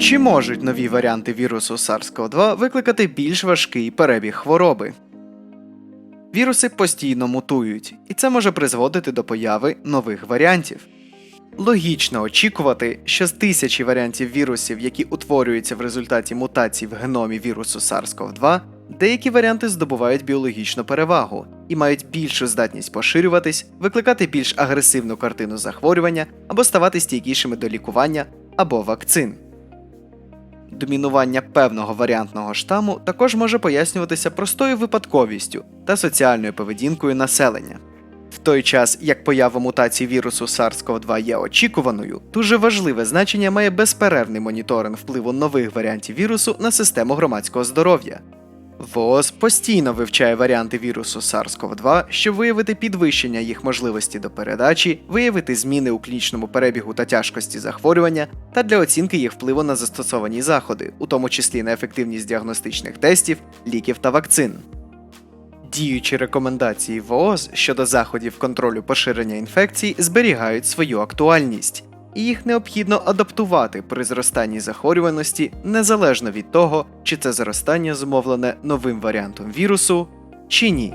Чи можуть нові варіанти вірусу SARS-CoV-2 викликати більш важкий перебіг хвороби? Віруси постійно мутують, і це може призводити до появи нових варіантів. Логічно очікувати, що з тисячі варіантів вірусів, які утворюються в результаті мутацій в геномі вірусу SARS-CoV-2, деякі варіанти здобувають біологічну перевагу і мають більшу здатність поширюватись, викликати більш агресивну картину захворювання або ставати стійкішими до лікування або вакцин. Домінування певного варіантного штаму також може пояснюватися простою випадковістю та соціальною поведінкою населення. В той час, як поява мутацій вірусу SARS-CoV-2 є очікуваною, дуже важливе значення має безперервний моніторинг впливу нових варіантів вірусу на систему громадського здоров'я. ВООЗ постійно вивчає варіанти вірусу SARS-CoV-2, щоб виявити підвищення їх можливості до передачі, виявити зміни у клінічному перебігу та тяжкості захворювання, та для оцінки їх впливу на застосовані заходи, у тому числі на ефективність діагностичних тестів, ліків та вакцин. Діючі рекомендації ВООЗ щодо заходів контролю поширення інфекцій зберігають свою актуальність, і їх необхідно адаптувати при зростанні захворюваності незалежно від того, чи це зростання зумовлене новим варіантом вірусу чи ні.